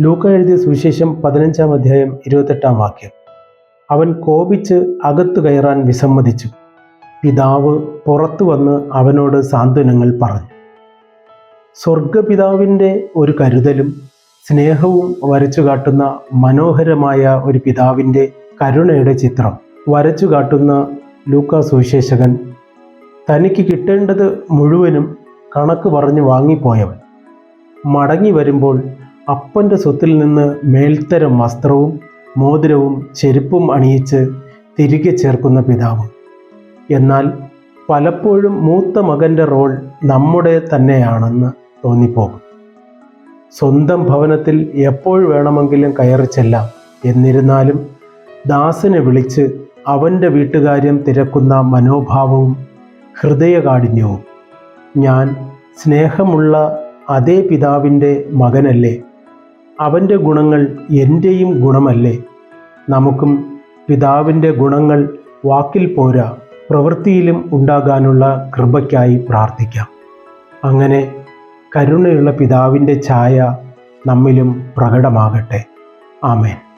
ലൂക്ക എഴുതിയ സുവിശേഷം പതിനഞ്ചാം അധ്യായം ഇരുപത്തെട്ടാം വാക്യം. അവൻ കോപിച്ച് അകത്തു കയറാൻ വിസമ്മതിച്ചു. പിതാവ് പുറത്തു വന്ന് അവനോട് സാന്ത്വനങ്ങൾ പറഞ്ഞു. സ്വർഗപിതാവിന്റെ ഒരു കരുതലും സ്നേഹവും വരച്ചു കാട്ടുന്ന മനോഹരമായ ഒരു പിതാവിന്റെ കരുണയുടെ ചിത്രം വരച്ചു കാട്ടുന്ന ലൂക്ക സുവിശേഷകൻ തനിക്ക് കിട്ടേണ്ടത് മുഴുവനും കണക്ക് പറഞ്ഞ് വാങ്ങിപ്പോയവൻ. മടങ്ങി വരുമ്പോൾ അപ്പന്റെ സ്വത്തിൽ നിന്ന് മേൽത്തരം വസ്ത്രവും മോതിരവും ചെരുപ്പും അണിയിച്ച് തിരികെ ചേർക്കുന്ന പിതാവ്. എന്നാൽ പലപ്പോഴും മൂത്ത മകന്റെ റോൾ നമ്മുടെ തന്നെയാണെന്ന് തോന്നിപ്പോകും. സ്വന്തം ഭവനത്തിൽ എപ്പോൾ വേണമെങ്കിലും കയറി ചെല്ലാം എന്നിരുന്നാലും ദാസനെ വിളിച്ച് അവന്റെ വീട്ടുകാര്യം തിരക്കുന്ന മനോഭാവവും ഹൃദയകാഠിന്യവും. ഞാൻ സ്നേഹമുള്ള അതേ പിതാവിന്റെ മകനല്ലേ അവന്റെ ഗുണങ്ങൾ എന്റെയും ഗുണമല്ലേ? നമുക്കും പിതാവിന്റെ ഗുണങ്ങൾ വാക്കിൽ പോരാ പ്രവൃത്തിയിലും ഉണ്ടാകാനുള്ള കൃപയ്ക്കായി പ്രാർത്ഥിക്കാം. അങ്ങനെ കരുണയുള്ള പിതാവിന്റെ ഛായ നമ്മിലും പ്രകടമാകട്ടെ. ആമേൻ.